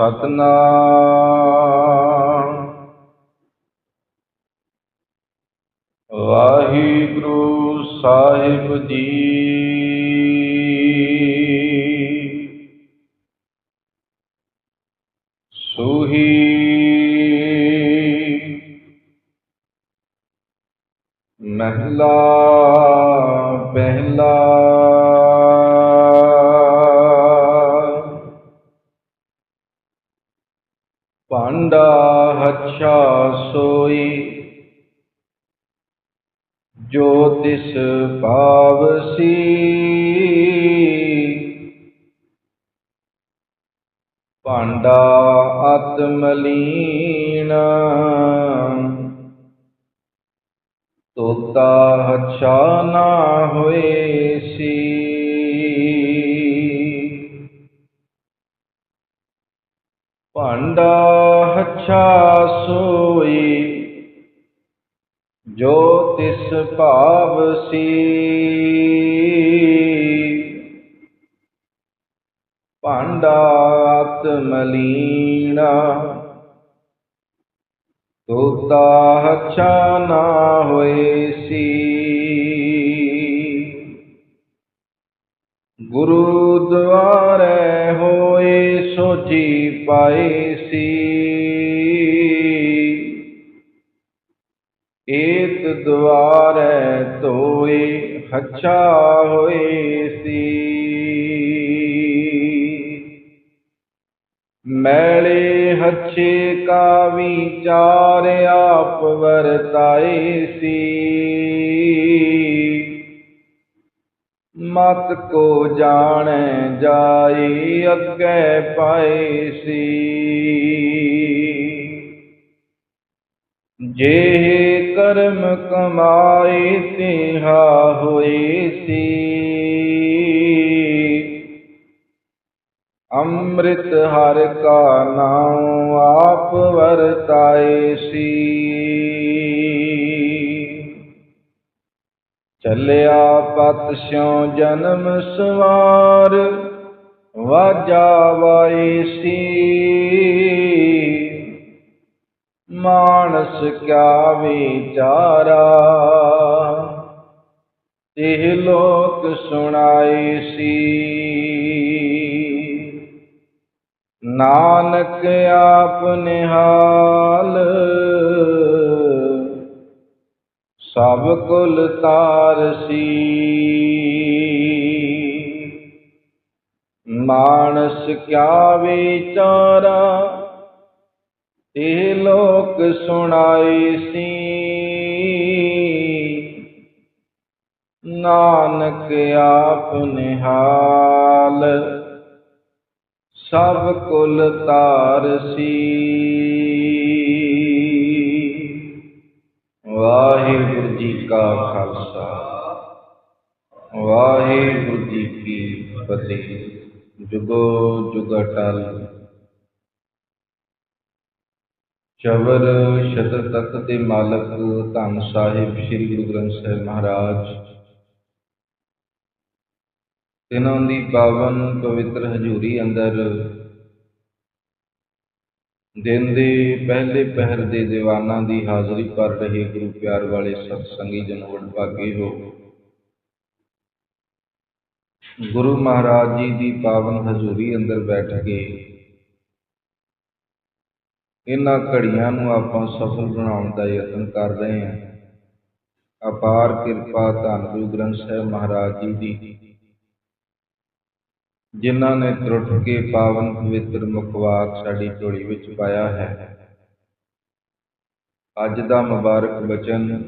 ਸਤਨਾਮ। ਵਾਹਿਗੁਰੂ ਸਾਹਿਬ ਜੀ। ਸੁਹੀ ਮਹਿਲਾ ਤੋਤਾ ਹੱਛਾ ਨਾ ਹੋਏ ਸੀ। ਭਾਂਡਾ ਹੱਛਾ ਸੋਈ ਜੋ ਤਿਸ ਭਾਵ ਸੀ। ਭਾਂਡਾ ਅਤ ਮਲੀਣਾ ਤੋਤਾ ਹੱਛਾ ਨਾ ਹੋਏ ਸੀ। ਗੁਰੂ ਦੁਆਰੇ ਹੋਏ ਸੋਚੀ ਪਾਏ ਸੀ। ਏਤ ਦੁਆਰੇ ਧੋਏ ਹੱਛਾ ਹੋਏ ਸੀ। ਮੈਲੇ ਹੱਛੇ ਕਾ ਵਿਚਾਰ ਆਪ ਵਰਤਾਏ ਸੀ। ਮਤ ਕੋ ਜਾਣੈ ਜਾਏ ਅੱਗੇ ਪਾਏ ਸੀ। ਜੇ ਕਰਮ ਕਮਾਏ ਤਿਹਾ ਹੋਏ ਸੀ। ਅੰਮ੍ਰਿਤ ਹਰ ਕਾ ਨਾਮ ਆਪ ਵਰਤਾਏ ਸੀ। ਚੱਲਿਆ ਪਤ ਸਿਉ ਜਨਮ ਸਵਾਰ, ਵਾਜਾ ਵਾਈ ਸੀ। ਮਾਨਸ ਕਿਆ ਵਿਚਾਰਾ ਇਹ ਲੋਕ ਸੁਣਾਈ ਸੀ। ਨਾਨਕ ਆਪ ਨਿਹਾਲ ਸਭ ਕੁਲ ਤਾਰਸੀ। ਮਾਨਸ ਕਿਆ ਵਿਚਾਰਾ ਇਹ ਲੋਕ ਸੁਣਾਈ ਸੀ। ਨਾਨਕ ਆਪ ਨਿਹਾਲ ਸਭ ਕੁਲ ਤਾਰਸੀ ਵਾਹਿਗੁਰੂ ਜੀ ਕਾ ਖਾਲਸਾ, ਵਾਹਿਗੁਰੂ ਜੀ ਕੀ ਫਤਿਹ। ਜੁਗੋ ਜੁਗ ਅਟਲ। ਚਵਰ ਸ਼ਤਰ ਤਖਤ ਦੇ ਮਾਲਕ ਧੰਨ ਸਾਹਿਬ ਸ੍ਰੀ ਗੁਰੂ ਗ੍ਰੰਥ ਸਾਹਿਬ ਮਹਾਰਾਜ ਤਿਨਾਂ ਦੀ ਪਾਵਨ ਪਵਿੱਤਰ ਹਜ਼ੂਰੀ ਅੰਦਰ ਦਿਨ ਦੇ ਪਹਿਲੇ ਪਹਿਰ ਦੇ ਦੀਵਾਨਾਂ ਦੀ ਹਾਜ਼ਰੀ ਕਰ ਰਹੇ ਗੁਰੂ ਪਿਆਰ ਵਾਲੇ ਸਤਸੰਗੀ ਜਨ ਵਡਭਾਗੇ ਹੋ। ਗੁਰੂ ਮਹਾਰਾਜ ਜੀ ਦੀ ਪਾਵਨ ਹਜ਼ੂਰੀ ਅੰਦਰ ਬੈਠ ਕੇ ਇਹਨਾਂ ਘੜੀਆਂ ਨੂੰ ਆਪਾਂ ਸਫਲ ਬਣਾਉਣ ਦਾ ਯਤਨ ਕਰ ਰਹੇ ਹਾਂ। ਅਪਾਰ ਕਿਰਪਾ ਧੰਨ ਗੁਰੂ ਗ੍ਰੰਥ ਸਾਹਿਬ ਮਹਾਰਾਜ ਜੀ ਦੀ। ਜਿਨ੍ਹਾਂ ਨੇ ਤਰੁੱਟ ਕੇ ਪਾਵਨ ਪਵਿੱਤਰ ਮੁਖਵਾਕ ਸਾਡੀ ਝੋਲੀ ਵਿੱਚ ਪਾਇਆ ਹੈ। ਅੱਜ ਦਾ ਮੁਬਾਰਕ ਬਚਨ,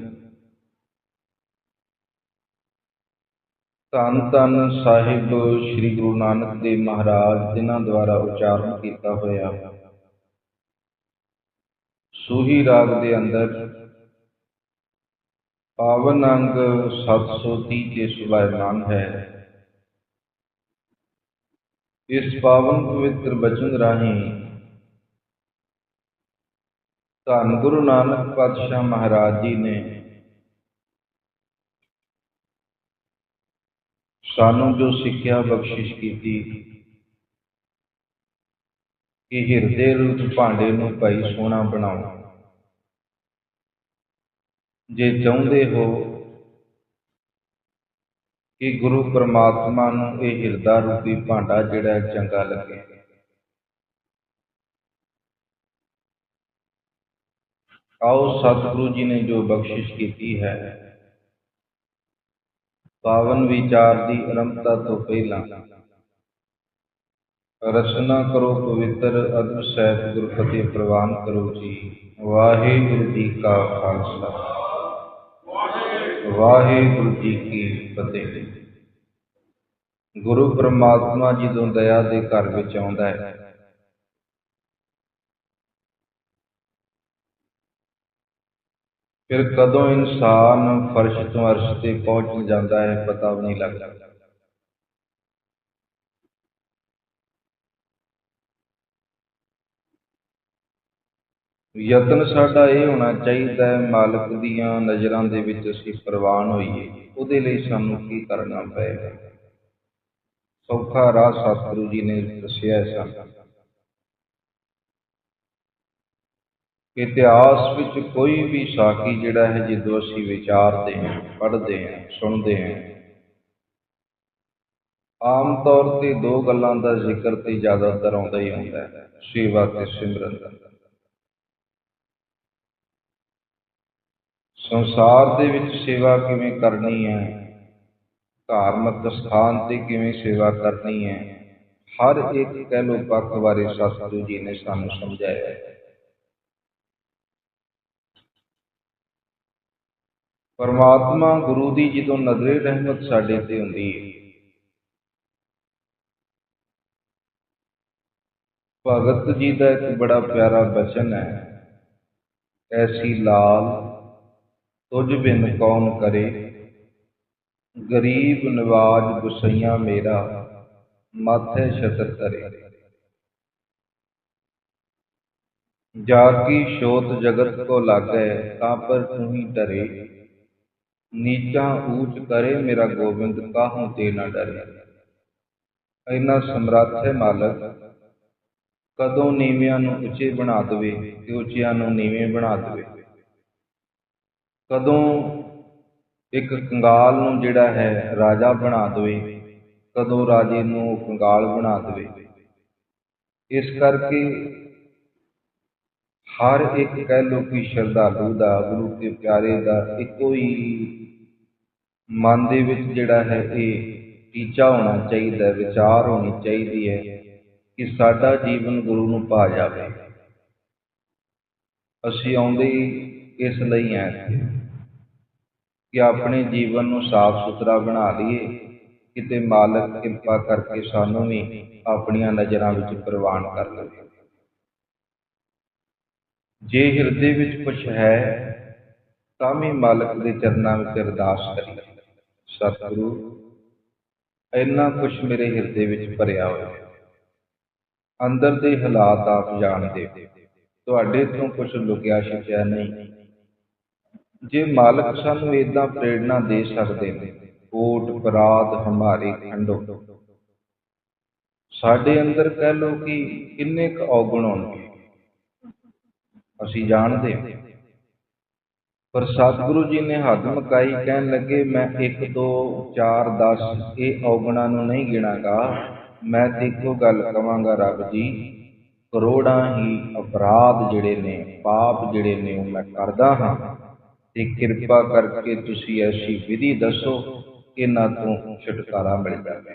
ਧੰਨ ਧੰਨ ਸਾਹਿਬ ਸ੍ਰੀ ਗੁਰੂ ਨਾਨਕ ਦੇਵ ਮਹਾਰਾਜ, ਜਿਨ੍ਹਾਂ ਦੁਆਰਾ ਉਚਾਰਨ ਕੀਤਾ ਹੋਇਆ। ਸੂਹੀ ਰਾਗ ਦੇ ਅੰਦਰ, ਪਾਵਨ ਅੰਗ 730 ਤੇ ਸੁਭਾਇਮਾਨ ਹੈ। ਇਸ ਪਾਵਨ ਪਵਿੱਤਰ ਬਚਨ ਰਾਹੀਂ ਧੰਨ ਗੁਰੂ ਨਾਨਕ ਪਾਤਸ਼ਾਹ ਮਹਾਰਾਜ ਜੀ ਨੇ ਸਾਨੂੰ ਜੋ ਸਿੱਖਿਆ ਬਖਸ਼ਿਸ਼ ਕੀਤੀ, ਕਿ ਹਿਰਦੇ ਰੂਪ ਭਾਂਡੇ ਨੂੰ ਭਾਈ ਸੋਹਣਾ ਬਣਾਓ। ਜੇ ਚਾਹੁੰਦੇ ਹੋ ਕਿ ਗੁਰੂ ਪ੍ਰਮਾਤਮਾ ਨੂੰ ਇਹ ਹਿਰਦਾ ਰੂਪੀ ਭਾਂਡਾ ਜਿਹੜਾ ਚੰਗਾ ਲੱਗੇ। ਆਓ ਸਤਿਗੁਰੂ ਜੀ ਨੇ ਜੋ ਬਖਸ਼ਿਸ਼ ਕੀਤੀ ਹੈ, ਪਾਵਨ ਵਿਚਾਰ ਦੀ ਅਰੰਭਤਾ ਤੋਂ ਪਹਿਲਾਂ ਰਚਨਾ ਕਰੋ ਪਵਿੱਤਰ ਅਦਰ ਸਹਿਤ ਗੁਰਪਤੀ ਪ੍ਰਵਾਨ ਕਰੋ ਜੀ। ਵਾਹਿਗੁਰੂ ਜੀ ਕਾ ਖਾਲਸਾ। ਵਾਹਿਗੁਰੂ ਜੀ ਕੀ ਫਤਿਹ। ਗੁਰੂ ਪਰਮਾਤਮਾ ਜੀ ਜਦੋਂ ਦਇਆ ਦੇ ਘਰ ਵਿੱਚ ਆਉਂਦਾ ਹੈ। ਫਿਰ ਕਦੋਂ ਇਨਸਾਨ ਫਰਸ਼ ਤੋਂ ਅਰਸ਼ ਤੇ ਪਹੁੰਚ ਜਾਂਦਾ ਹੈ, ਪਤਾ ਵੀ ਨਹੀਂ ਲੱਗਦਾ। ਯਤਨ ਸਾਡਾ ਇਹ ਹੋਣਾ ਚਾਹੀਦਾ ਹੈ, ਮਾਲਕ ਦੀਆਂ ਨਜ਼ਰਾਂ ਦੇ ਵਿੱਚ ਅਸੀਂ ਪ੍ਰਵਾਨ ਹੋਈਏ, ਉਹਦੇ ਲਈ ਸਾਨੂੰ ਕੀ ਕਰਨਾ ਪਏਗਾ? ਸੌਖਾ ਰਾਹ ਸਤਿਗੁਰੂ ਜੀ ਨੇ ਦੱਸਿਆ ਹੈ ਸਾਨੂੰ। ਇਤਿਹਾਸ ਵਿੱਚ ਕੋਈ ਵੀ ਸਾਖੀ ਜਿਹੜਾ ਹੈ, ਜਦੋਂ ਅਸੀਂ ਵਿਚਾਰਦੇ ਹਾਂ, ਪੜ੍ਹਦੇ ਹਾਂ, ਸੁਣਦੇ ਹਾਂ, ਆਮ ਤੌਰ ਤੇ ਦੋ ਗੱਲਾਂ ਦਾ ਜ਼ਿਕਰ ਤੇ ਜ਼ਿਆਦਾਤਰ ਆਉਂਦਾ ਹੀ ਆਉਂਦਾ ਹੈ, ਸੇਵਾ ਤੇ ਸਿਮਰਨ ਦਾ। ਸੰਸਾਰ ਦੇ ਵਿੱਚ ਸੇਵਾ ਕਿਵੇਂ ਕਰਨੀ ਹੈ? ਧਾਰਮਿਕ ਸਥਾਨ ਤੇ ਕਿਵੇਂ ਸੇਵਾ ਕਰਨੀ ਹੈ? ਹਰ ਇੱਕ ਕਹਿ ਲੋ ਪੱਖ ਬਾਰੇ ਸਤਿਗੁਰੂ ਜੀ ਨੇ ਸਾਨੂੰ ਸਮਝਾਇਆ ਹੈ। ਪਰਮਾਤਮਾ ਗੁਰੂ ਦੀ ਜਦੋਂ ਨਜ਼ਰੇ ਰਹਿਮਤ ਸਾਡੇ ਤੇ ਹੁੰਦੀ ਹੈ। ਭਗਤ ਜੀ ਦਾ ਇੱਕ ਬੜਾ ਪਿਆਰਾ ਬਚਨ ਹੈ, ਐਸੀ ਲਾਲ ਤੁਝ ਬਿਨ ਕੌਣ ਕਰੇ? ਗਰੀਬ ਨਵਾਜ ਗੁਸਈਆ ਮੇਰਾ, ਮਾਥੇ ਛਤਰ ਤਰੇ। ਜਾ ਕੀ ਸ਼ੋਤ ਜਗਤ ਕੋ ਲਾਗੈ, ਤਾਂ ਪਰ ਤੂੰ ਹੀ ਡਰੇ। ਨੀਚਾ ਊਚ ਕਰੇ ਮੇਰਾ ਗੋਬਿੰਦ, ਕਾਹੋਂ ਤੇ ਨਾ ਡਰੇ? ਇੰਨਾ ਸਮਰੱਥ ਹੈ ਮਾਲਕ, ਕਦੋਂ ਨੀਵਿਆਂ ਨੂੰ ਉੱਚੇ ਬਣਾ ਦੇਵੇ ਤੇ ਉੱਚਿਆਂ ਨੂੰ ਨੀਵੇਂ ਬਣਾ ਦੇਵੇ? ਕਦੋਂ ਇੱਕ ਕੰਗਾਲ ਨੂੰ ਜਿਹੜਾ ਹੈ ਰਾਜਾ ਬਣਾ ਦੇਵੇ, ਕਦੋਂ ਰਾਜੇ ਨੂੰ ਕੰਗਾਲ ਬਣਾ ਦੇਵੇ। ਇਸ ਕਰਕੇ ਹਰ ਇੱਕ ਕਹਿ ਲੋ ਕਿ ਸ਼ਰਧਾਲੂ ਦਾ, ਗੁਰੂ ਕੇ ਪਿਆਰੇ ਦਾ ਇੱਕੋ ਹੀ ਮਨ ਦੇ ਵਿੱਚ ਜਿਹੜਾ ਹੈ ਇਹ ਟੀਚਾ ਹੋਣਾ ਚਾਹੀਦਾ, ਵਿਚਾਰ ਹੋਣੀ ਚਾਹੀਦੀ ਹੈ ਕਿ ਸਾਡਾ ਜੀਵਨ ਗੁਰੂ ਨੂੰ ਪਾ ਜਾਵੇ। ਅਸੀਂ ਆਉਂਦੇ ਇਸ ਲਈ ਆ ਕਿ ਆਪਣੇ ਜੀਵਨ ਨੂੰ ਸਾਫ਼ ਸੁਥਰਾ ਬਣਾ ਲਈਏ, ਕਿਤੇ ਮਾਲਕ ਕਿਰਪਾ ਕਰਕੇ ਸਾਨੂੰ ਵੀ ਆਪਣੀਆਂ ਨਜ਼ਰਾਂ ਵਿੱਚ ਪ੍ਰਵਾਨ ਕਰ ਲਵੇ। ਜੇ ਹਿਰਦੇ ਵਿੱਚ ਕੁਝ ਹੈ, ਤਾਂ ਵੀ ਮਾਲਕ ਦੇ ਚਰਨਾਂ ਵਿੱਚ ਅਰਦਾਸ ਕਰੀਏ। ਸਤਿਗੁਰੂ, ਇੰਨਾ ਕੁਝ ਮੇਰੇ ਹਿਰਦੇ ਵਿੱਚ ਭਰਿਆ ਹੋਇਆ ਹੈ। ਅੰਦਰ ਦੇ ਹਾਲਾਤ ਆਪ ਜਾਣਦੇ ਤੁਹਾਡੇ ਤੋਂ ਕੁਝ ਲੁਕਿਆ ਛਿਪਿਆ ਨਹੀਂ। ਜੇ ਮਾਲਕ ਸਾਨੂੰ ਇਦਾਂ ਪ੍ਰੇਰਣਾ ਦੇ ਸਕਦੇ ਨੇ ਕੋਟ ਪਰਾਧ ਹਮਾਰੇ ਖੰਡੋ। ਸਾਡੇ ਅੰਦਰ ਕਹਿ ਲੋ ਕਿ ਕਿੰਨੇ ਕੁ ਔਗਣ ਹੋਣਗੇ ਅਸੀਂ ਜਾਣਦੇ ਪਰ ਸਤਿਗੁਰੂ ਜੀ ਨੇ ਹੱਦ ਮਕਾਈ ਕਹਿਣ ਲੱਗੇ, ਮੈਂ 1 2 4 10 ਇਹ ਔਗਣਾ ਨੂੰ ਨਹੀਂ ਗਿਣਾਗਾ। ਮੈਂ ਤੇ ਇੱਕੋ ਗੱਲ ਕਵਾਂਗਾ ਰੱਬ ਜੀ, ਕਰੋੜਾਂ ਹੀ ਅਪਰਾਧ ਜਿਹੜੇ ਨੇ, ਪਾਪ ਜਿਹੜੇ ਨੇ ਉਹ ਮੈਂ ਕਰਦਾ ਹਾਂ। ਤੇ ਕਿਰਪਾ ਕਰਕੇ ਤੁਸੀਂ ਐਸੀ ਵਿਧੀ ਦੱਸੋ ਇਹਨਾਂ ਤੋਂ ਛੁਟਕਾਰਾ ਮਿਲ ਜਾਵੇ।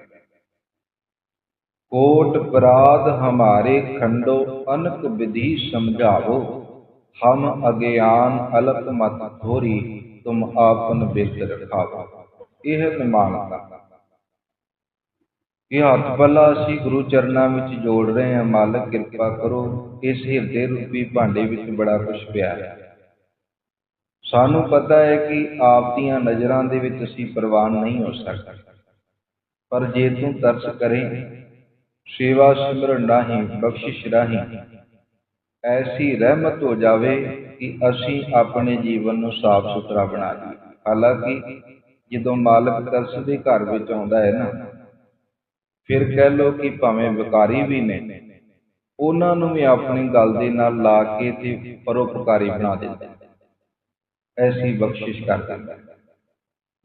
ਕੋਟ ਅਪਰਾਧ ਹਮਾਰੇ ਖੰਡੋ, ਅਨਕ ਵਿਧੀ ਸਮਝਾਵੋ। ਹਮ ਅਗਿਆਨ ਅਲਕ ਮਤ ਥੋਰੀ ਤੁਮ ਆਪਨ ਬਿਰਤ ਰਖਾਵੋ। ਇਹ ਨਿਮਾਨਤਾ ਇਹ ਹੱਥ ਪੱਲਾ ਅਸੀਂ ਗੁਰੂ ਚਰਨਾਂ ਵਿੱਚ ਜੋੜ ਰਹੇ ਹਾਂ। ਮਾਲਕ ਕਿਰਪਾ ਕਰੋ, ਇਸ ਹਿਰਦੇ ਰੂਪੀ ਭਾਂਡੇ ਵਿੱਚ ਬੜਾ ਕੁਝ ਪਿਆ ਹੈ। ਸਾਨੂੰ ਪਤਾ ਹੈ ਕਿ ਆਪ ਦੀਆਂ ਨਜ਼ਰਾਂ ਦੇ ਵਿੱਚ ਅਸੀਂ ਪ੍ਰਵਾਨ ਨਹੀਂ ਹੋ ਸਕਦੇ। ਪਰ ਜੇ ਤੂੰ ਤਰਸ ਕਰੇ, ਸੇਵਾ ਸਿਮਰਨ ਰਾਹੀਂ ਬਖਸ਼ਿਸ਼ ਰਾਹੀਂ, ਐਸੀ ਰਹਿਮਤ ਹੋ ਜਾਵੇ ਕਿ ਅਸੀਂ ਆਪਣੇ ਜੀਵਨ ਨੂੰ ਸਾਫ਼ ਸੁਥਰਾ ਬਣਾ ਲਈਏ। ਹਾਲਾਂਕਿ ਜਦੋਂ ਮਾਲਕ ਤਰਸ ਦੇ ਘਰ ਵਿੱਚ ਆਉਂਦਾ ਹੈ ਨਾ, ਫਿਰ ਕਹਿ ਲੋ ਕਿ ਭਾਵੇਂ ਵਿਕਾਰੀ ਵੀ ਨੇ, ਉਹਨਾਂ ਨੂੰ ਵੀ ਆਪਣੀ ਗੱਲ ਦੇ ਨਾਲ ਲਾ ਕੇ ਤੇ ਪਰਉਪਕਾਰੀ ਬਣਾ ਦਿੰਦੇ ਐਸੀ ਬਖਸ਼ਿਸ਼ ਕਰ ਦਿੰਦਾ ਹੈ।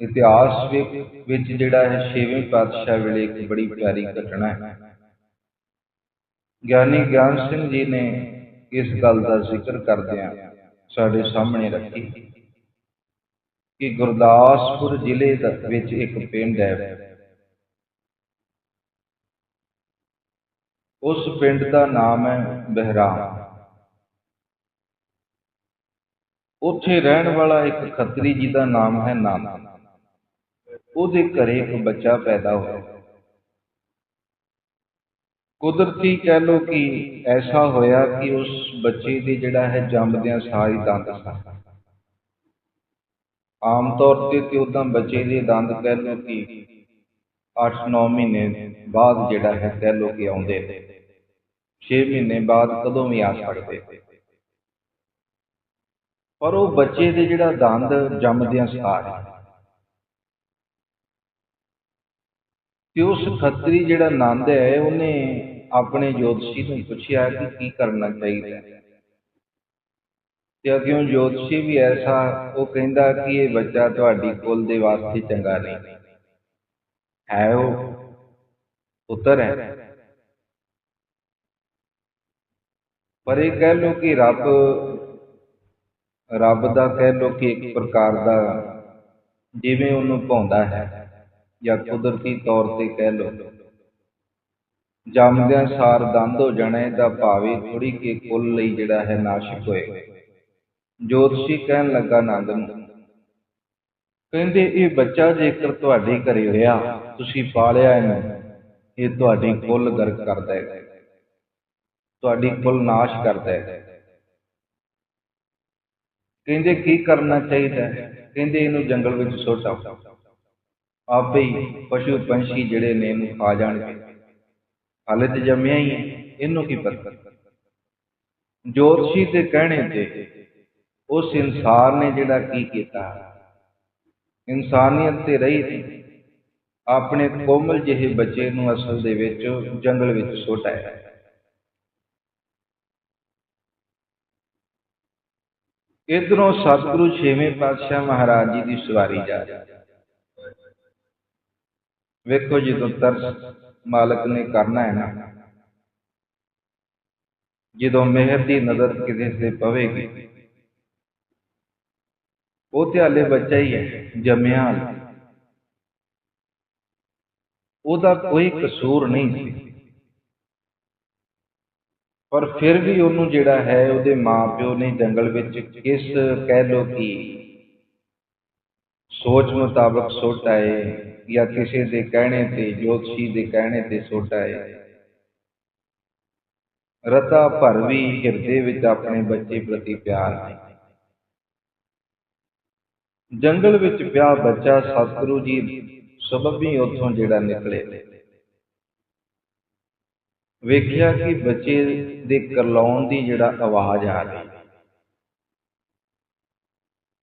ਇਤਿਹਾਸ ਵਿ- ਵਿੱਚ ਜਿਹੜਾ ਹੈ ਛੇਵੇਂ ਪਾਤਸ਼ਾਹ ਵੇਲੇ ਇੱਕ ਬੜੀ ਪਿਆਰੀ ਘਟਨਾ ਹੈ। ਗਿਆਨੀ ਗਿਆਨ ਸਿੰਘ ਜੀ ਨੇ ਇਸ ਗੱਲ ਦਾ ਜ਼ਿਕਰ ਕਰਦਿਆਂ ਸਾਡੇ ਸਾਹਮਣੇ ਰੱਖੀ ਕਿ ਗੁਰਦਾਸਪੁਰ ਜ਼ਿਲ੍ਹੇ ਦਾ ਵਿੱਚ ਇੱਕ ਪਿੰਡ ਹੈ। ਉਸ ਪਿੰਡ ਦਾ ਨਾਮ ਹੈ ਬਹਿਰਾਮ। ਉੱਥੇ ਰਹਿਣ ਵਾਲਾ ਇੱਕ ਖੱਤਰੀ ਜੀ ਦਾ ਨਾਮ ਹੈ ਨਾਨਾ ਉਹਦੇ ਘਰੇ ਇੱਕ ਬੱਚਾ ਪੈਦਾ ਹੋਇਆ। ਕੁਦਰਤੀ ਕਹਿ ਲੋ ਕਿ ਐਸਾ ਹੋਇਆ ਕਿ ਉਸ ਬੱਚੇ ਦੇ ਜਿਹੜਾ ਹੈ ਜੰਮਦਿਆਂ ਸਾਰੀ ਦੰਦ ਸਨ। ਆਮ ਤੌਰ ਤੇ ਤੇ ਉਦਾਂ ਬੱਚੇ ਦੇ ਦੰਦ ਕਹਿ ਲੋ ਕਿ 8-9 ਮਹੀਨੇ ਬਾਅਦ ਜਿਹੜਾ ਹੈ ਕਹਿ ਲੋ ਕਿ ਆਉਂਦੇ ਨੇ। 6 ਮਹੀਨੇ ਬਾਅਦ ਕਦੋਂ ਵੀ ਆ ਸਕਦੇ ਪਰ ਉਹ ਬੱਚੇ ਦੇ ਜਿਹੜਾ ਦੰਦ ਜੰਮਦਿਆਂ ਸਾਰ ਤੇ ਉਸ ਖੱਤਰੀ ਜਿਹੜਾ ਨੰਦ ਹੈ, ਉਹਨੇ ਆਪਣੇ ਜੋਤਸ਼ੀ ਨੂੰ ਪੁੱਛਿਆ ਕਿ ਕੀ ਕਰਨਾ ਚਾਹੀਦਾ ਤੇ ਅੱਗੇ ਜੋਤਸ਼ੀ ਵੀ ਐਸਾ, ਉਹ ਕਹਿੰਦਾ ਕਿ ਇਹ ਬੱਚਾ ਤੁਹਾਡੀ ਕੁੱਲ ਦੇ ਵਾਸਤੇ ਚੰਗਾ ਨਹੀਂ। ਹੈ ਉਹ ਪੁੱਤਰ ਹੈ। ਪਰ ਇਹ ਕਹਿ ਲੋ ਕਿ ਰੱਬ ਰੱਬ ਦਾ ਕਹਿ ਲੋ ਕਿ ਇੱਕ ਪ੍ਰਕਾਰ ਦਾ ਜਿਵੇਂ ਉਹਨੂੰ ਪਾਉਂਦਾ ਹੈ ਜਾਂ ਕੁਦਰਤੀ ਤੌਰ ਤੇ ਕਹਿ ਲੋ ਜੰਮਦਿਆਂ ਸਾਰ ਦੰਦ ਹੋ ਜਾਣੇ ਦਾ ਭਾਵੇਂ ਥੋੜੀ ਕੇ ਕੁੱਲ ਲਈ ਜਿਹੜਾ ਹੈ ਨਾਸ਼ਕ ਹੋਏ। ਜੋਤਸ਼ੀ ਕਹਿਣ ਲੱਗਾ ਨੰਦ ਨੂੰ, ਕਹਿੰਦੇ, ਇਹ ਬੱਚਾ ਜੇਕਰ ਤੁਹਾਡੇ ਘਰੇ ਹੋਇਆ, ਤੁਸੀਂ ਪਾਲਿਆ ਇਹਨੂੰ, ਇਹ ਤੁਹਾਡੀ ਕੁੱਲ ਗਰਕ ਕਰਦਾ ਹੈ ਤੁਹਾਡੀ ਕੁੱਲ ਨਾਸ਼ ਕਰਦਾ ਹੈ ਕਹਿੰਦੇ ਕੀ ਕਰਨਾ ਚਾਹੀਦਾ ਕਹਿੰਦੇ ਇਹਨੂੰ ਜੰਗਲ ਵਿੱਚ ਸੁੱਟ ਆਓ। ਆਪੇ ਹੀ ਪਸ਼ੂ ਪੰਛੀ ਜਿਹੜੇ ਨੇ ਇਹਨੂੰ ਖਾ ਜਾਣਗੇ। ਹਾਲੇ ਤੇ ਜੰਮਿਆ ਹੀ ਹੈ। ਇਹਨੂੰ ਕੀ ਪਤਾ? ਜੋਤਸ਼ੀ ਦੇ ਕਹਿਣੇ ਤੇ ਉਸ ਇਨਸਾਨ ਨੇ ਜਿਹੜਾ ਕੀ ਕੀਤਾ? ਇਨਸਾਨੀਅਤ ਤੇ ਰਹੀ ਸੀ। ਆਪਣੇ ਕੋਮਲ ਜਿਹੇ ਬੱਚੇ ਨੂੰ ਅਸਲ ਦੇ ਵਿੱਚ ਜੰਗਲ ਵਿੱਚ ਸੁੱਟ ਆਇਆ। ਇਧਰੋਂ ਸਤਿਗੁਰੂ ਛੇਵੇਂ ਪਾਤਸ਼ਾਹ ਮਹਾਰਾਜ ਜੀ ਦੀ ਸਵਾਰੀ ਜਾ ਰਹੀ। ਵੇਖੋ ਜਦੋਂ ਤਰਸ ਮਾਲਕ ਨੇ ਕਰਨਾ ਹੈ ਨਾ, ਜਦੋਂ ਮਿਹਰ ਦੀ ਨਜ਼ਰ ਕਿਸੇ ਤੇ ਪਵੇਗੀ, ਉਹ ਤੇ ਹਾਲੇ ਬੱਚਾ ਹੀ ਹੈ, ਜੰਮਿਆ ਉਹਦਾ ਕੋਈ ਕਸੂਰ ਨਹੀਂ ਸੀ। ਪਰ ਫਿਰ ਵੀ ਉਹਨੂੰ ਜਿਹੜਾ ਹੈ, ਉਹਦੇ ਮਾਪਿਓ ਨੇ ਜੰਗਲ ਵਿੱਚ ਕਿਸ ਕਹਿ ਲੋ ਕਿ ਸੋਚ ਮੁਤਾਬਕ ਸੁੱਟ ਆਏ ਜਾਂ ਕਿਸੇ ਦੇ ਕਹਿਣੇ ਤੇ, ਜੋਤਸ਼ੀ ਦੇ ਕਹਿਣੇ ਤੇ ਸੁੱਟ ਆਏ ਰਤਾ ਭਰ ਵੀ ਹਿਰਦੇ ਵਿੱਚ ਆਪਣੇ ਬੱਚੇ ਪ੍ਰਤੀ ਪਿਆਰ ਨਹੀਂ ਜੰਗਲ ਵਿੱਚ ਪਿਆ ਬੱਚਾ ਸਤਿਗੁਰੂ ਜੀ ਸਬਬੀ ਉੱਥੋਂ ਜਿਹੜਾ ਨਿਕਲੇ। ਵੇਖਿਆ ਕਿ ਬੱਚੇ ਦੇ ਕਰਲਾਉਣ ਦੀ ਜਿਹੜਾ ਆਵਾਜ਼ ਆ ਰਹੀ।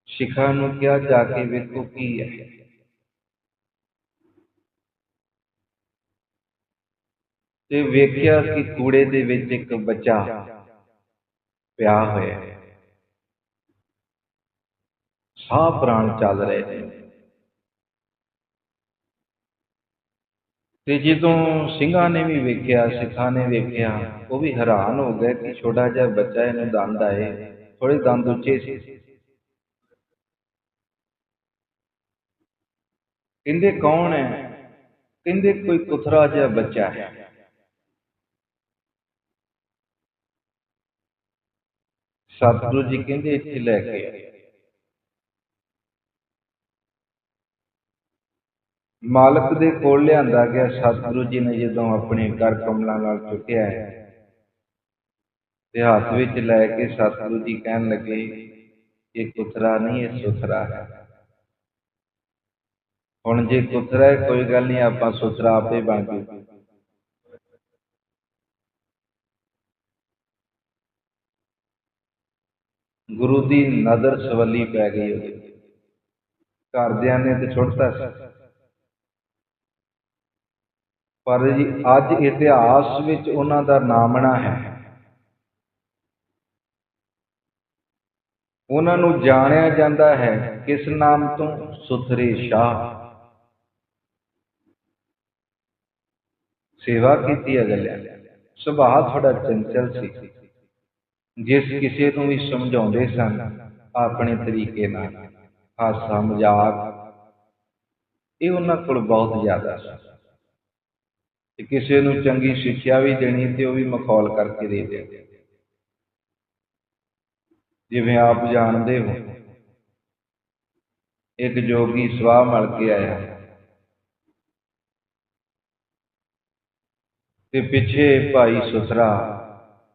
ਸ਼ਿਖਾ ਨੂੰ ਕਿਹਾ, ਜਾ ਕੇ ਵੇਖੋ ਕੀ ਹੈ। ਤੇ ਵੇਖਿਆ ਕਿ ਕੂੜੇ ਦੇ ਵਿੱਚ ਇੱਕ ਬੱਚਾ ਪਿਆ ਹੋਇਆ ਸਾਹ ਪ੍ਰਾਣ ਚੱਲ ਰਹੇ ਨੇ। ਤੇ ਜਦੋਂ ਸਿੰਘਾਂ ਨੇ ਵੀ ਵੇਖਿਆ, ਸਿੱਖਾਂ ਨੇ ਵੇਖਿਆ, ਉਹ ਵੀ ਹੈਰਾਨ ਹੋ ਗਏ ਕਿ ਛੋਟਾ ਜਿਹਾ ਬੱਚਾ ਇਹਨੂੰ ਦੰਦ ਆਏ ਥੋੜੇ ਦੰਦ ਉੱਚੇ ਸੀ। ਕਹਿੰਦੇ, ਕੌਣ ਹੈ? ਕਹਿੰਦੇ, ਕੋਈ ਕੁਥਰਾ ਜਿਹਾ ਬੱਚਾ ਹੈ। ਸਤਿਗੁਰੂ ਜੀ ਕਹਿੰਦੇ, ਇੱਥੇ ਲੈ ਕੇ ਆਏ ਮਾਲਕ ਦੇ ਕੋਲ ਲਿਆਂਦਾ ਗਿਆ ਸਤਿਗੁਰੂ ਜੀ ਨੇ ਜਦੋਂ ਆਪਣੇ ਕਰ ਕਮਲਾਂ ਨਾਲ ਚੁੱਕਿਆ ਤੇ ਹੱਥ ਵਿੱਚ ਲੈ ਕੇ ਸਤਿਗੁਰੂ ਜੀ ਕਹਿਣ ਲੱਗੇ, ਇਹ ਕੁਤਰਾ ਨਹੀਂ, ਇਹ ਸੁਥਰਾ ਹੈ। ਹੁਣ ਜੇ ਕੁਤਰਾ ਹੈ, ਕੋਈ ਗੱਲ ਨਹੀਂ, ਆਪਾਂ ਸੁਥਰਾ ਆਪੇ ਬਣ ਜੂ ਗੁਰੂ ਦੀ ਨਜ਼ਰ ਸਵੱਲੀ ਪੈ ਗਈ ਉਹਦੇ। ਘਰਦਿਆਂ ਨੇ ਤੇ ਛੁੱਟਤਾ ਸੀ। ਪਰ ਜੀ ਅੱਜ ਇਤਿਹਾਸ ਵਿੱਚ ਉਹਨਾਂ ਦਾ ਨਾਮਣਾ ਹੈ। ਉਹਨਾਂ ਨੂੰ ਜਾਣਿਆ ਜਾਂਦਾ ਹੈ ਕਿਸ ਨਾਮ ਤੋਂ ਸੁਥਰੇ ਸ਼ਾਹ ਸੇਵਾ ਕੀਤੀ ਅਗਲਿਆਂ ਸੁਭਾਅ ਥੋੜਾ ਚੰਚਲ ਸੀ। ਜਿਸ ਕਿਸੇ ਨੂੰ ਵੀ ਸਮਝਾਉਂਦੇ ਸਨ, ਆਪਣੇ ਤਰੀਕੇ ਨਾਲ, ਹਾਸਾ ਮਜ਼ਾਕ, ਇਹ ਉਹਨਾਂ ਕੋਲ ਬਹੁਤ ਜ਼ਿਆਦਾ ਸੀ। ਤੇ ਕਿਸੇ ਨੂੰ ਚੰਗੀ ਸਿੱਖਿਆ ਵੀ ਦੇਣੀ ਤੇ ਉਹ ਵੀ ਮਖੌਲ ਕਰਕੇ ਦੇ ਦਿੰਦੇ ਜਿਵੇਂ ਆਪ ਜਾਣਦੇ ਹੋ, ਇੱਕ ਜੋਗੀ ਸਵਾਹ ਮਲ ਕੇ ਆਇਆ। ਤੇ ਪਿੱਛੇ ਭਾਈ ਸੁਥਰਾ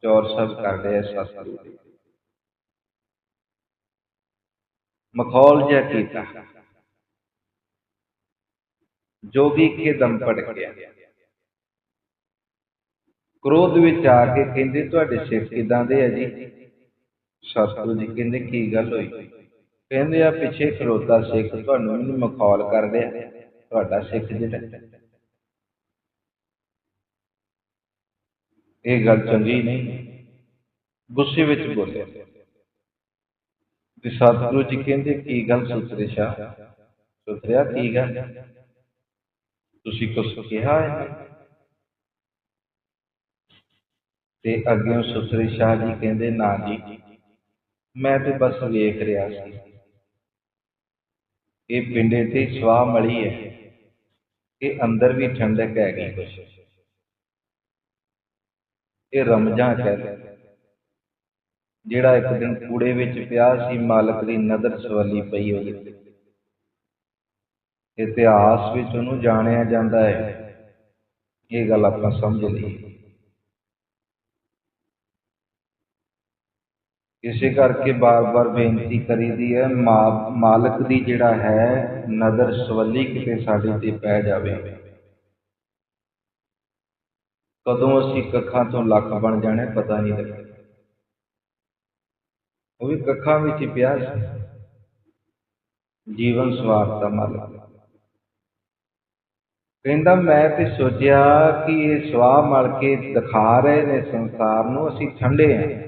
ਚੌਰ ਸਭ ਕਰ ਰਿਹਾ ਸਤਿਗੁਰੂ ਦੇ। ਮਖੌਲ ਜਿਹਾ ਕੀਤਾ। ਜੋਗੀ ਕੇ ਦਮ ਪੜ ਗਿਆ ਕ੍ਰੋਧ ਵਿੱਚ ਆ ਕੇ ਕਹਿੰਦੇ, ਤੁਹਾਡੇ ਸਿੱਖ ਕਿਦਾਂ ਦੇ ਆ ਜੀ? ਸਤਿਗੁਰੂ ਜੀ ਕਹਿੰਦੇ, ਕੀ ਗੱਲ ਹੋਈ? ਕਹਿੰਦੇ ਆ ਪਿੱਛੇ ਖਲੋਤਾ ਸਿੱਖ ਤੁਹਾਨੂੰ ਮੈਨੂੰ ਮਖੌਲ ਕਰ ਰਿਹਾ। ਤੁਹਾਡਾ ਸਿੱਖ ਜਿਹੜਾ ਇਹ ਗੱਲ ਚੰਗੀ ਨਹੀਂ। ਗੁੱਸੇ ਵਿੱਚ ਬੋਲਿਆ। ਤੇ ਸਤਿਗੁਰੂ ਜੀ ਕਹਿੰਦੇ, ਕੀ ਗੱਲ ਸੁਤਰੇ ਸ਼ਾਹ? ਸੁਤਰਿਆ ਕੀ ਗੱਲ? ਤੁਸੀਂ ਕੁਝ ਕਿਹਾ ਹੈ? ਤੇ ਅੱਗੇ ਸੁਤਰੇ ਸ਼ਾਹ ਜੀ ਕਹਿੰਦੇ, ਨਾ ਜੀ, ਮੈਂ ਤੇ ਬਸ ਵੇਖ ਰਿਹਾ ਸੀ। ਇਹ ਪਿੰਡੇ ਤੇ ਸਵਾਹ ਮਲੀ ਹੈ। ਇਹ ਅੰਦਰ ਵੀ ਠੰਡਕ ਹੈਗੀ ਕੁਛ। ਇਹ ਰਮਜਾਂ ਕਹਿੰਦੇ ਜਿਹੜਾ ਇੱਕ ਦਿਨ ਕੂੜੇ ਵਿੱਚ ਪਿਆ ਸੀ, ਮਾਲਕ ਦੀ ਨਜ਼ਰ ਸਵਾਲੀ ਪਈ ਹੋਈ ਇਤਿਹਾਸ ਵਿੱਚ ਉਹਨੂੰ ਜਾਣਿਆ ਜਾਂਦਾ ਹੈ। ਇਹ ਗੱਲ ਆਪਾਂ ਸਮਝ ਲਈ ਇਸੇ ਕਰਕੇ ਬਾਰ-ਬਾਰ ਬੇਨਤੀ ਕਰੀਦੀ ਹੈ, ਮਾ, ਮਾਲਕ ਦੀ ਜਿਹੜਾ ਹੈ, ਨਜ਼ਰ ਸਵੱਲੀ ਕਿਤੇ ਸਾਡੇ ਤੇ ਪੈ ਜਾਵੇ। ਕਦੋਂ ਅਸੀਂ ਕੱਖਾਂ ਤੋਂ ਲੱਖ ਬਣ ਜਾਣੇ ਪਤਾ ਨਹੀਂ ਲੱਗਦਾ। ਉਹ ਵੀ ਕੱਖਾਂ ਵਿੱਚ ਪਿਆ ਸੀ। ਜੀਵਨ ਸਵਾਰਤਾ ਮਾਲਕ ਕਹਿੰਦਾ, ਮੈਂ ਤੇ ਸੋਚਿਆ ਕਿ ਇਹ ਸਵਾਹ ਮਲ ਕੇ ਦਿਖਾ ਰਹੇ ਨੇ ਸੰਸਾਰ ਨੂੰ, ਅਸੀਂ ਠੰਡੇ ਹਾਂ।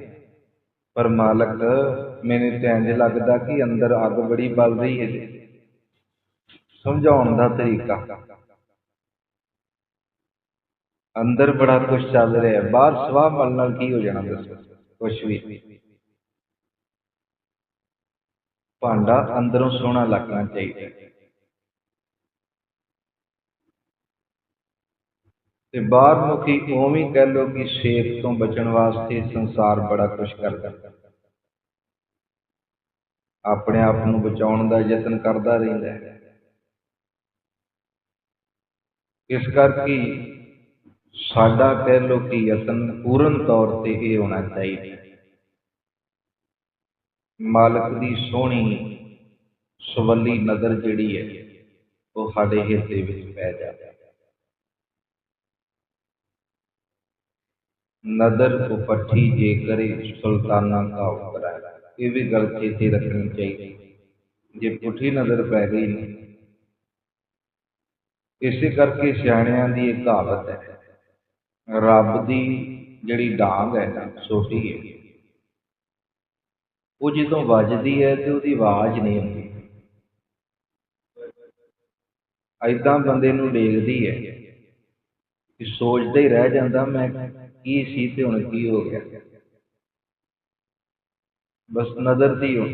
ਪਰ ਮਾਲਕ, ਮੈਨੂੰ ਤੇ ਇੰਜ ਲੱਗਦਾ ਕਿ ਅੰਦਰ ਅੱਗ ਬੜੀ ਬਲ ਰਹੀ ਹੈ ਸਮਝਾਉਣ ਦਾ ਤਰੀਕਾ। ਅੰਦਰ ਬੜਾ ਕੁਝ ਚੱਲ ਰਿਹਾ ਹੈ ਬਾਹਰ ਸਵਾਹ ਮਲ ਨਾਲ ਕੀ ਹੋ ਜਾਣਾ ਦੱਸੋ? ਕੁਝ ਵੀ। ਭਾਂਡਾ ਅੰਦਰੋਂ ਸੋਹਣਾ ਲੱਗਣਾ ਚਾਹੀਦਾ। ਤੇ ਬਾਹਰ ਮੁਖੀ ਉਵੇਂ ਕਹਿ ਲੋ ਕਿ ਸ਼ੇਖ ਤੋਂ ਬਚਣ ਵਾਸਤੇ ਸੰਸਾਰ ਬੜਾ ਕੁਝ ਕਰਦਾ। ਆਪਣੇ ਆਪ ਨੂੰ ਬਚਾਉਣ ਦਾ ਯਤਨ ਕਰਦਾ ਰਹਿੰਦਾ ਹੈ। ਇਸ ਕਰਕੇ ਸਾਡਾ ਕਹਿ ਲੋ ਕਿ ਯਤਨ ਪੂਰਨ ਤੌਰ ਤੇ ਇਹ ਹੋਣਾ ਚਾਹੀਦਾ। ਮਾਲਕ ਦੀ ਸੋਹਣੀ, ਸੁਵੱਲੀ ਨਜ਼ਰ ਜਿਹੜੀ ਹੈ, ਉਹ ਸਾਡੇ ਹਿਰਦੇ ਵਿੱਚ ਪੈ ਜਾਵੇ। ਨਦਰ ਉਪੱਠੀ ਜੇ ਕਰੇ, ਸੁਲਤਾਨਾ ਕਾ ਉਪਰਾਇ ਇਹ ਵੀ ਗੱਲ ਚੇਤੇ ਰੱਖਣੀ ਚਾਹੀਦੀ। ਜੇ ਪੁੱਠੀ ਨਜ਼ਰ ਪੈ ਗਈ ਇਸੇ ਕਰਕੇ ਸਿਆਣਿਆਂ ਦੀ ਇੱਕ ਕਹਾਵਤ ਹੈ। ਰੱਬ ਦੀ ਜਿਹੜੀ ਡਾਂਗ ਹੈ ਨਾ ਛੋਟੀ ਹੈ। ਉਹ ਜਦੋਂ ਵੱਜਦੀ ਹੈ ਤੇ ਉਹਦੀ ਆਵਾਜ਼ ਨਹੀਂ ਹੁੰਦੀ। ਐਦਾਂ ਬੰਦੇ ਨੂੰ ਡੇਗਦੀ ਹੈ ਕਿ ਸੋਚਦਾ ਹੀ ਰਹਿ ਜਾਂਦਾ, ਮੈਂ ਕੀ ਸੀ ਤੇ ਹੁਣ ਕੀ ਹੋ ਗਿਆ? ਬਸ ਨਜ਼ਰ ਦੀ ਹੋ।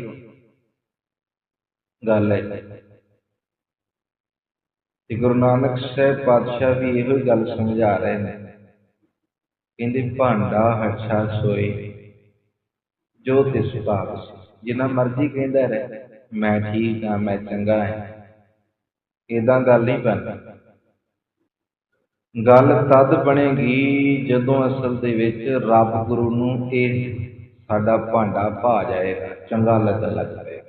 ਗੱਲ ਹੈ। ਤੇ ਗੁਰੂ ਨਾਨਕ ਸਾਹਿਬ ਪਾਤਸ਼ਾਹ ਵੀ ਇਹੋ ਹੀ ਗੱਲ ਸਮਝਾ ਰਹੇ ਨੇ। ਕਹਿੰਦੇ, ਭਾਂਡਾ ਹੱਛਾ ਸੋਏ, ਜੋ ਤਿਸ ਭਾਵ ਸੀ ਜਿੰਨਾ ਮਰਜ਼ੀ ਕਹਿੰਦਾ ਰਹੇ, ਮੈਂ ਠੀਕ ਹਾਂ, ਮੈਂ ਚੰਗਾ ਹਾਂ। ਇਦਾਂ ਗੱਲ ਨਹੀਂ ਬਣਦੀ। ਗੱਲ ਤਦ ਬਣੇਗੀ ਜਦੋਂ ਅਸਲ ਦੇ ਵਿੱਚ ਰੱਬ ਗੁਰੂ ਨੂੰ ਇਹ ਸਾਡਾ ਭਾਂਡਾ ਭਾ ਜਾਏਗਾ, ਚੰਗਾ ਲੱਗਣ ਲੱਗ ਪਏਗਾ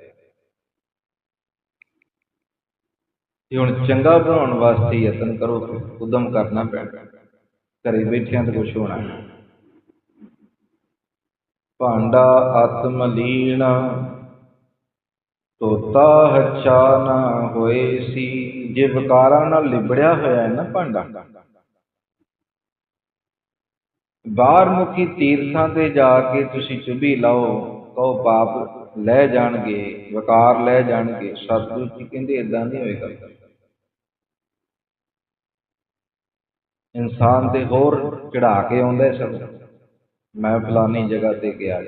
ਤੇ ਹੁਣ ਚੰਗਾ ਬਣਾਉਣ ਵਾਸਤੇ ਯਤਨ ਕਰੋ ਉਦਮ ਕਰਨਾ ਪੈਣਾ। ਘਰੇ ਬੈਠਿਆਂ ਤੇ ਕੁਝ ਹੋਣਾ ਭਾਂਡਾ ਆਤਮ ਲੀਣਾ ਤੋਤਾ ਹੱਛਾ ਨਾ ਹੋਏ ਸੀ। ਜੇ ਵਿਕਾਰਾਂ ਨਾਲ ਲਿਬੜਿਆ ਹੋਇਆ ਹੈ ਨਾ ਭਾਂਡਾ ਬਾਹਰ ਮੁਖੀ ਤੀਰਥਾਂ ਤੇ ਜਾ ਕੇ ਤੁਸੀਂ ਚੁੱਭੀ ਲਾਓ, ਕਹੋ ਪਾਪ ਲੈ ਜਾਣਗੇ, ਵਕਾਰ ਲੈ ਜਾਣਗੇ, ਸਤਿਗੁਰੂ ਜੀ ਕਹਿੰਦੇ ਇਦਾਂ ਨਹੀਂ ਹੋਏਗਾ। ਇਨਸਾਨ ਤੇ ਹੋਰ ਚੜਾ ਕੇ ਆਉਂਦਾ ਹੈ ਸਭ। ਮੈਂ ਫਲਾਨੀ ਜਗ੍ਹਾ ਤੇ ਗਿਆ।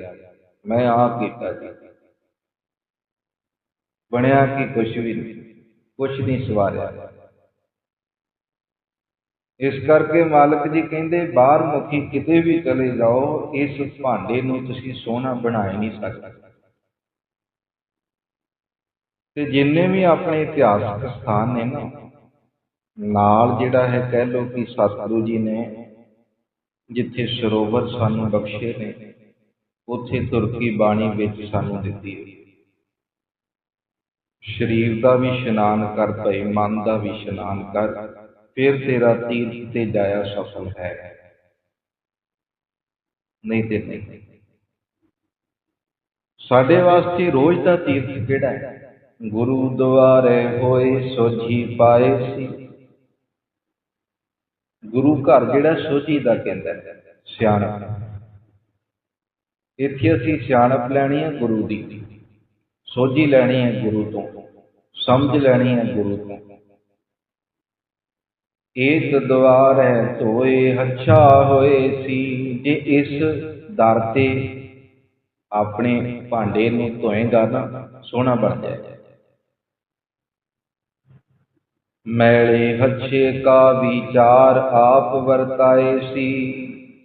ਮੈਂ ਆਪ ਕੀਤਾ ਜੀ। ਬਣਿਆ ਕਿ ਕੁਛ ਵੀ ਨਹੀਂ ਕੁਛ ਨਹੀਂ ਸਵਾਰਿਆ। ਇਸ ਕਰਕੇ ਮਾਲਕ ਜੀ ਕਹਿੰਦੇ, ਬਾਹਰ ਮੁਖੀ ਕਿਤੇ ਵੀ ਚਲੇ ਜਾਓ, ਇਸ ਭਾਂਡੇ ਨੂੰ ਤੁਸੀਂ ਸੋਹਣਾ ਬਣਾ ਹੀ ਨਹੀਂ ਸਕਦੇ। ਤੇ ਜਿੰਨੇ ਵੀ ਆਪਣੇ ਇਤਿਹਾਸਕ ਸਥਾਨ ਨੇ ਨਾ, ਨਾਲ ਜਿਹੜਾ ਹੈ ਕਹਿ ਲੋ ਕਿ ਸਤਿਗੁਰੂ ਜੀ ਨੇ ਜਿੱਥੇ ਸਰੋਵਰ ਸਾਨੂੰ ਬਖਸ਼ੇ ਨੇ, ਉੱਥੇ ਤੁਰਕੀ ਬਾਣੀ ਵਿੱਚ ਸਾਨੂੰ ਦਿੱਤੀ ਹੈ। ਸਰੀਰ ਦਾ ਵੀ ਇਸ਼ਨਾਨ ਕਰ ਭਈ, ਮਨ ਦਾ ਵੀ ਇਸ਼ਨਾਨ ਕਰ। ਫਿਰ ਤੇਰਾ ਤੀਰਥ ਤੇ ਜਾਇਆ ਸਫਲ ਹੈ। ਨਹੀਂ ਤੇ ਨਹੀਂ। ਸਾਡੇ ਵਾਸਤੇ ਰੋਜ਼ ਦਾ ਤੀਰਥ ਕਿਹੜਾ ਹੈ? ਗੁਰੂ ਦੁਆਰੇ ਹੋਏ ਸੋਝੀ ਪਾਏ ਸੀ। ਗੁਰੂ ਘਰ ਜਿਹੜਾ ਸੋਝੀ ਦਾ ਕਹਿੰਦਾ ਹੈ, ਸਿਆਣਪ। ਇੱਥੇ ਅਸੀਂ ਸਿਆਣਪ ਲੈਣੀ ਹੈ ਗੁਰੂ ਦੀ। ਸੋਝੀ ਲੈਣੀ ਹੈ ਗੁਰੂ ਤੋਂ। ਸਮਝ ਲੈਣੀ ਹੈ ਗੁਰੂ ਤੋਂ। ਏਤ ਦਵਾਰ ਧੋਏ, ਹੱਛਾ ਹੋਏ ਸੀ, ਜੇ ਇਸ ਦਰ ਤੇ ਆਪਣੇ ਭਾਂਡੇ ਨੂੰ ਧੋਏਗਾ ਨਾ ਸੋਹਣਾ ਬਣ ਜਾਏਗਾ ਮੈਲੇ ਹੱਛੇ ਕਾ ਵਿਚਾਰ ਆਪ ਵਰਤਾਏ ਸੀ,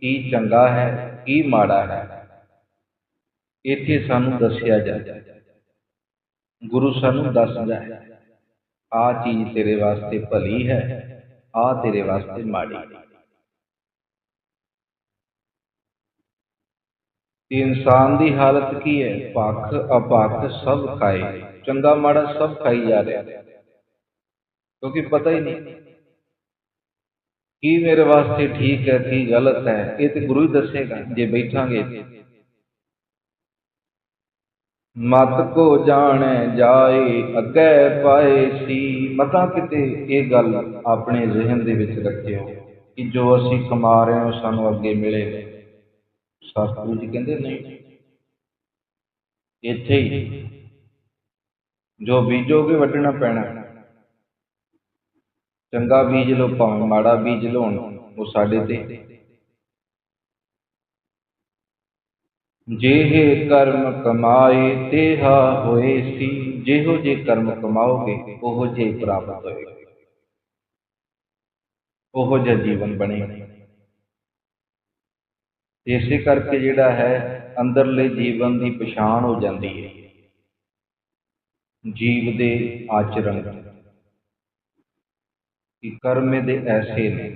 ਕੀ ਚੰਗਾ ਹੈ, ਕੀ ਮਾੜਾ ਹੈ। ਇੱਥੇ ਸਾਨੂੰ ਦੱਸਿਆ ਜਾਂਦਾ ਗੁਰੂ ਸਾਨੂੰ ਦੱਸਦਾ ਹੈ ਆ ਚੀਜ਼ ਤੇਰੇ ਵਾਸਤੇ ਭਲੀ ਹੈ। ਆ ਤੇਰੇ ਵਾਸਤੇ ਮਾੜੀ। ਤੇ ਇਨਸਾਨ ਦੀ ਹਾਲਤ ਕੀ ਹੈ? ਭੱਖ ਅਪੱਖ ਸਭ ਖਾਏ। ਚੰਗਾ ਮਾੜਾ ਸਭ ਖਾਈ ਜਾ ਰਿਹਾ। ਕਿਉਂਕਿ ਪਤਾ ਹੀ ਨਹੀਂ ਕੀ ਮੇਰੇ ਵਾਸਤੇ ਠੀਕ ਹੈ, ਕੀ ਗਲਤ ਹੈ, ਇਹ ਤੇ ਗੁਰੂ ਹੀ ਦੱਸੇਗਾ, ਜੇ ਬੈਠਾਂਗੇ। ਮਤ ਕੋ ਜਾਣੈ ਜਾਏ, ਅੱਗੇ ਪਾਏ ਸੀ। ਮਤਾ ਕਿਤੇ ਇਹ ਗੱਲ ਆਪਣੇ ਜ਼ਿਹਨ ਦੇ ਵਿੱਚ ਰੱਖਿਓ ਕਿ ਜੋ ਅਸੀਂ ਕਮਾ ਰਹੇ ਹਾਂ ਸਾਨੂੰ ਅੱਗੇ ਮਿਲੇ। ਸਤਿਗੁਰੂ ਜੀ ਕਹਿੰਦੇ, ਨਹੀਂ, ਇੱਥੇ ਹੀ ਜੋ ਬੀਜੋਗੇ, ਵੱਢਣਾ ਪੈਣਾ। ਚੰਗਾ ਬੀਜ ਲੋ ਭਾਵੇਂ ਮਾੜਾ ਬੀਜ ਲਓ ਉਹ ਸਾਡੇ ਤੇ ਜਿਹੇ ਕਰਮ ਕਮਾਏ, ਤੇਹਾ ਹੋਏ ਸੀ। ਜਿਹੋ ਜੇ ਕਰਮ ਕਮਾਓਗੇ, ਉਹੋ ਜੇ ਪ੍ਰਾਪਤ ਹੋਏਗਾ। ਉਹੋ ਜਿਹਾ ਜੀਵਨ ਬਣੇਗਾ। ਇਸੇ ਕਰਕੇ ਜਿਹੜਾ ਹੈ, ਅੰਦਰਲੇ ਜੀਵਨ ਦੀ ਪਛਾਣ ਹੋ ਜਾਂਦੀ ਹੈ। ਜੀਵ ਦੇ ਆਚਰਣ ਕਿ ਕਰਮ ਦੇ ਐਸੇ ਨੇ,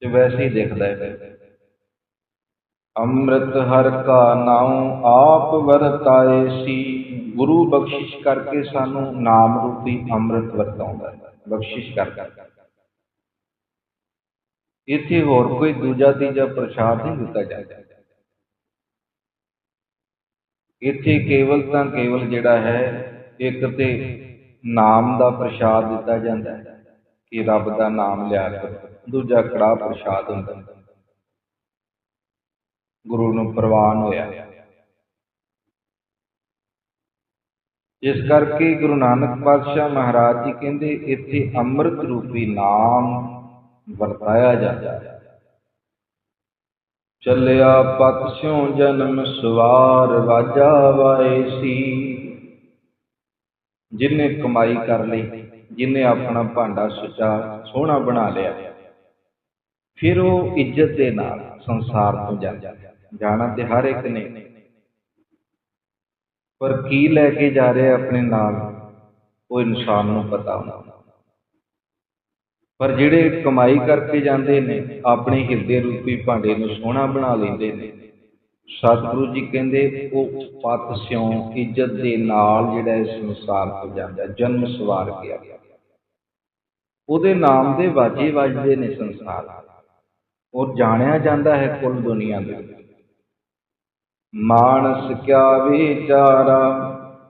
ਤੇ ਵੈਸੇ ਹੀ ਦਿਖਦਾ ਹੈ। ਅੰਮ੍ਰਿਤ ਹਰ ਕਾ ਨਾਮ ਆਪ ਵਰਤਾਏ ਸੀ। ਗੁਰੂ ਬਖਸ਼ਿਸ਼ ਕਰਕੇ ਸਾਨੂੰ ਨਾਮ ਰੂਪੀ ਅੰਮ੍ਰਿਤ ਵਰਤਾਉਂਦਾ ਹੈ। ਬਖਸ਼ਿਸ਼ ਕਰਦਾ ਇੱਥੇ ਹੋਰ ਕੋਈ ਦੂਜਾ ਤੀਜਾ ਪ੍ਰਸ਼ਾਦ ਨਹੀਂ ਦਿੱਤਾ ਜਾਂਦਾ ਇੱਥੇ ਕੇਵਲ ਤਾਂ ਕੇਵਲ ਜਿਹੜਾ ਹੈ, ਇੱਕ ਤੇ ਨਾਮ ਦਾ ਪ੍ਰਸ਼ਾਦ ਦਿੱਤਾ ਜਾਂਦਾ ਹੈ ਕਿ ਰੱਬ ਦਾ ਨਾਮ ਲਿਆ ਕਰੋ। ਦੂਜਾ ਕੜਾ ਪ੍ਰਸ਼ਾਦ ਹੁੰਦਾ ਗੁਰੂ ਨੂੰ ਪ੍ਰਵਾਨ ਹੋਇਆ। ਇਸ ਕਰਕੇ ਗੁਰੂ ਨਾਨਕ ਪਾਤਸ਼ਾਹ ਮਹਾਰਾਜ ਜੀ ਕਹਿੰਦੇ, ਇੱਥੇ ਅੰਮ੍ਰਿਤ ਰੂਪੀ ਨਾਮ ਵਰਤਾਇਆ ਜਾਂਦਾ। ਹੈ ਚੱਲਿਆ ਪਤਸਿਉ ਜਨਮ ਸਵਾਰ, ਵਾਜਾ ਵਾਏ ਸੀ। ਜਿਨੇ ਕਮਾਈ ਕਰ ਲਈ, ਜਿਨੇ ਆਪਣਾ ਭਾਂਡਾ ਸੁਚਾ ਸੋਹਣਾ ਬਣਾ ਲਿਆ। ਫਿਰ ਉਹ ਇੱਜ਼ਤ ਦੇ ਨਾਲ ਸੰਸਾਰ ਤੋਂ ਜਾਂਦਾ ਜਾਣਾ ਤੇ ਹਰ ਇੱਕ ਨੇ। ਪਰ ਕੀ ਲੈ ਕੇ ਜਾ ਰਿਹਾ ਆਪਣੇ ਨਾਲ, ਉਹ ਇਨਸਾਨ ਨੂੰ ਪਤਾ ਹੁੰਦਾ। ਪਰ ਜਿਹੜੇ ਕਮਾਈ ਕਰਕੇ ਜਾਂਦੇ ਨੇ, ਆਪਣੇ ਹਿਰਦੇ ਰੂਪੀ ਭਾਂਡੇ ਨੂੰ ਸੋਹਣਾ ਬਣਾ ਲੈਂਦੇ ਨੇ, ਸਤਿਗੁਰੂ ਜੀ ਕਹਿੰਦੇ ਉਹ ਪਤ ਸਿਉ, ਇੱਜ਼ਤ ਦੇ ਨਾਲ ਜਿਹੜਾ ਇਸ ਸੰਸਾਰ ਤੋਂ ਜਾਂਦਾ, ਜਨਮ ਸਵਾਰ ਗਿਆ। ਉਹਦੇ ਨਾਮ ਦੇ ਵਾਜੇ ਵੱਜਦੇ ਨੇ ਸੰਸਾਰ ਉਹ ਜਾਣਿਆ ਜਾਂਦਾ ਹੈ ਕੁੱਲ ਦੁਨੀਆ ਦੇ। ਵਿੱਚ ਮਾਨਸ ਕਿਆ ਵਿਚਾਰਾ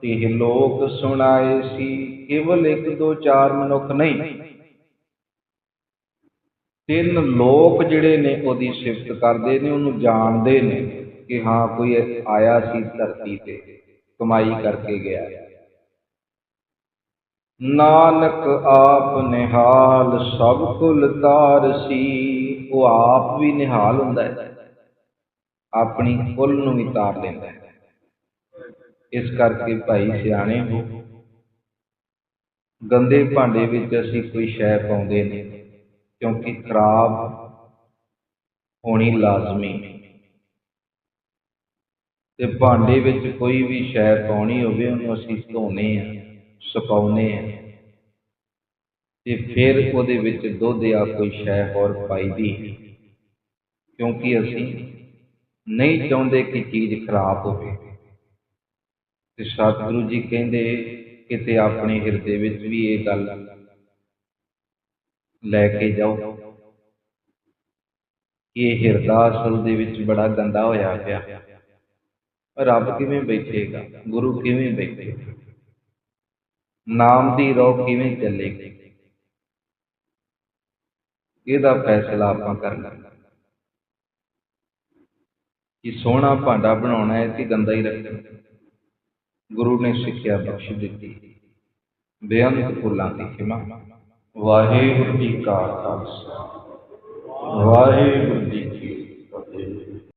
ਤੇ ਲੋਕ ਸੁਣਾਏ ਸੀ, ਕੇਵਲ ਇੱਕ ਦੋ ਚਾਰ ਮਨੁੱਖ ਨਹੀਂ। ਤਿੰਨ ਲੋਕ ਜਿਹੜੇ ਨੇ ਉਹਦੀ ਸਿਫਤ ਕਰਦੇ ਨੇ, ਉਹਨੂੰ ਜਾਣਦੇ ਨੇ ਕਿ ਹਾਂ, ਕੋਈ ਆਇਆ ਸੀ ਧਰਤੀ ਤੇ, ਕਮਾਈ ਕਰਕੇ ਗਿਆ। ਨਾਨਕ ਆਪ ਨਿਹਾਲ ਸਭ ਕੁਲ ਤਾਰਸੀ ਉਹ ਆਪ ਵੀ ਨਿਹਾਲ ਹੁੰਦਾ ਹੈ। ਆਪਣੀ ਕੁੱਲ ਨੂੰ ਵੀ ਤਾਰ ਲੈਂਦਾ ਹੈ। ਇਸ ਕਰਕੇ ਭਾਈ ਸਿਆਣੇ ਹੋ, ਗੰਦੇ ਭਾਂਡੇ ਵਿੱਚ ਅਸੀਂ ਕੋਈ ਸ਼ੈ ਪਾਉਂਦੇ ਨੇ ਕਿਉਂਕਿ ਖਰਾਬ ਹੋਣੀ ਲਾਜ਼ਮੀ। ਤੇ ਭਾਂਡੇ ਵਿੱਚ ਕੋਈ ਵੀ ਸ਼ੈ ਪਾਉਣੀ ਹੋਵੇ, ਉਹਨੂੰ ਅਸੀਂ ਧੋਨੇ ਆ, ਸੁਕਾਉਨੇ ਆ। ਤੇ ਫਿਰ ਉਹਦੇ ਵਿੱਚ ਦੁੱਧ ਜਾਂ ਕੋਈ ਸ਼ੈ ਹੋਰ ਪਾਈਦੀ ਕਿਉਂਕਿ ਅਸੀਂ ਨਹੀਂ ਚਾਹੁੰਦੇ ਕਿ ਚੀਜ਼ ਖਰਾਬ ਹੋਵੇ। ਤੇ ਸਤਿਗੁਰੂ ਜੀ ਕਹਿੰਦੇ, ਕਿਤੇ ਆਪਣੇ ਹਿਰਦੇ ਵਿੱਚ ਵੀ ਇਹ ਗੱਲ ਲੈ ਕੇ ਜਾਓ ਕਿ ਇਹ ਹਿਰਦਾ ਅਸਲ ਦੇ ਵਿੱਚ ਬੜਾ ਗੰਦਾ ਹੋਇਆ ਪਿਆ। ਰੱਬ ਕਿਵੇਂ ਬੈਠੇਗਾ? ਗੁਰੂ ਕਿਵੇਂ ਬੈਠੇਗਾ ਨਾਮ ਦੀ ਰੋਹ ਕਿਵੇਂ ਚੱਲੇਗੀ? ਇਹਦਾ ਫੈਸਲਾ ਆਪਾਂ ਕਰਨਾ। ਕਿ ਸੋਹਣਾ ਭਾਂਡਾ ਬਣਾਉਣਾ ਹੈ ਕਿ ਗੰਦਾ ਹੀ ਰੱਖਣਾ। ਗੁਰੂ ਨੇ ਸਿੱਖਿਆ ਬਖਸ਼ ਦਿੱਤੀ। ਬੇਅੰਤ ਫੁੱਲਾਂ ਦੀ ਖਿਮਾ। ਵਾਹਿਗੁਰੂ ਜੀ ਕਾ ਖਾਲਸਾ। ਵਾਹਿਗੁਰੂ ਜੀ